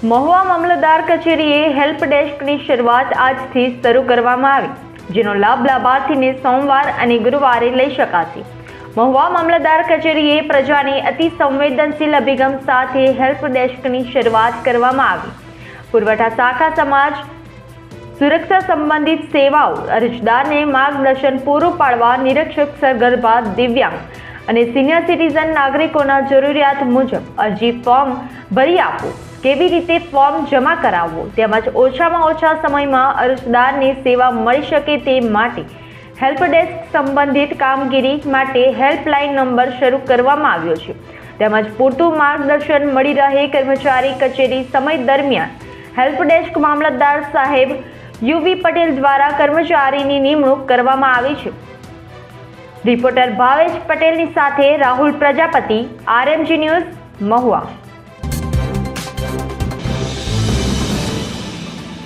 મહુવા મામલતદાર કચેરીએ હેલ્પ ડેસ્કની શરૂઆત આજથી શરૂ કરવામાં આવી, જેનો લાભ લાભાર્થીને સોમવાર અને ગુરુવારે લઈ શકાશે. મહુવા મામલતદાર કચેરીએ પ્રજાની અતિ સંવેદનશીલ અભિગમ સાથે હેલ્પ ડેસ્કની શરૂઆત કરવામાં આવી. પુરવઠા શાખા સમાજ, સુરક્ષા સંબંધિત સેવાઓ, અરજદારને માર્ગદર્શન પૂરું પાડવા નિરીક્ષક સગર્ભા દિવ્યાંગ અને સિનિયર સિટીઝન નાગરિકોના જરૂરિયાત મુજબ અરજી ફોર્મ ભરી આપવું કેવી રીતે ફોર્મ જમા કરાવવું? તેમજ ઓછામાં ઓછા સમયમાં અરજદારને સેવા મળી શકે તે માટે હેલ્પ ડેસ્ક સંબંધિત કામગીરી માટે હેલ્પલાઇન નંબર શરૂ કરવામાં આવ્યો છે. તેમજ પૂરતું માર્ગદર્શન મળી રહે કર્મચારી કચેરી સમય દરમિયાન. હેલ્પ ડેસ્ક મામલતદાર સાહેબ યુવી પટેલ દ્વારા કર્મચારીની નિમણૂક કરવામાં આવી છે. રિપોર્ટર ભાવેશ પટેલની સાથે રાહુલ પ્રજાપતિ આરએમજી ન્યૂઝ મહુવા.